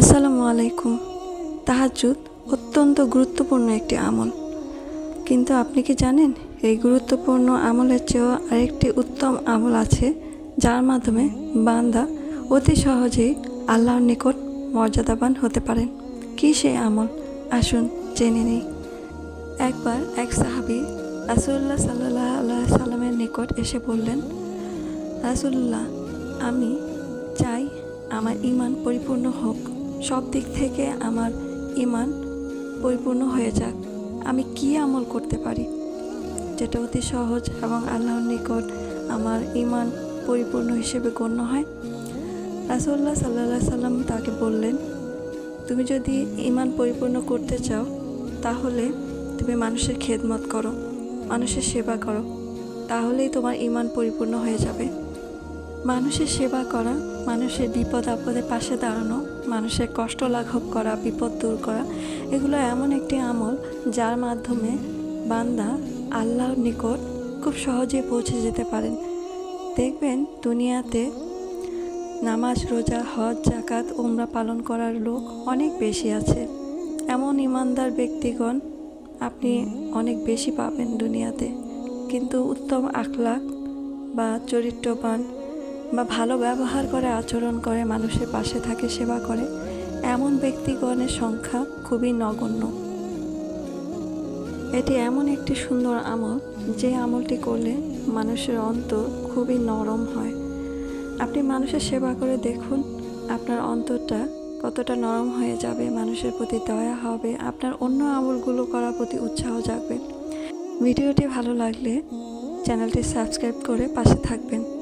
আসসালামু আলাইকুম। তাহাজ্জুদ অত্যন্ত গুরুত্বপূর্ণ একটি আমল। কিন্তু আপনি কি জানেন, এই গুরুত্বপূর্ণ আমলের চেয়েও আরেকটি উত্তম আমল আছে, যার মাধ্যমে বান্দা অতি সহজেই আল্লাহর নিকট মর্যাদাবান হতে পারেন? কি সেই আমল? আসুন জেনে নিই। একবার এক সাহাবি রাসুল্লাহ সাল্লাহ আল্লাহ সাল্লামের নিকট এসে বললেন রাসুল্লাহ আমি চাই আমার ইমান পরিপূর্ণ হোক। সব দিক থেকে আমার ইমান পরিপূর্ণ হয়ে যাক। আমি কি আমল করতে পারি? যেটা অতি সহজ এবং আল্লাহর নিকট আমার ইমান পরিপূর্ণ হিসেবে গণ্য হয়। রাসুল্লাহ সাল্লাহ সাল্লাম তাকে বললেন, তুমি যদি ইমান পরিপূর্ণ করতে চাও, তাহলে তুমি মানুষের খেদমত করো, মানুষের সেবা করো। তাহলেই তোমার ইমান পরিপূর্ণ হয়ে যাবে। মানুষের সেবা করা, মানুষের বিপদ আপদে পাশে দাঁড়ানো, মানুষের কষ্ট লাঘব করা, বিপদ দূর করা, এগুলো এমন একটি আমল যার মাধ্যমে বান্দা আল্লাহর নিকট খুব সহজেই পৌঁছে যেতে পারেন। দেখবেন, দুনিয়াতে নামাজ, রোজা, হজ জাকাত ওমরা পালন করার লোক অনেক বেশি আছে। এমন ইমানদার ব্যক্তিগণ আপনি অনেক বেশি পাবেন দুনিয়াতে। কিন্তু উত্তম আখলাক বা চরিত্রবান বা ভালো ব্যবহার করে আচরণ করে, মানুষের পাশে থাকে, সেবা করে, এমন ব্যক্তিগণের সংখ্যা খুবই নগণ্য। এটি এমন একটি সুন্দর আমল যে আমলটি করলে মানুষের অন্তর খুবই নরম হয়। আপনি মানুষের সেবা করে দেখুন, আপনার অন্তরটা কতটা নরম হয়ে যাবে, মানুষের প্রতি দয়া হবে, আপনার অন্য আমলগুলো করার প্রতি উৎসাহ জাগবে। ভিডিওটি ভালো লাগলে চ্যানেলটি সাবস্ক্রাইব করে পাশে থাকবেন।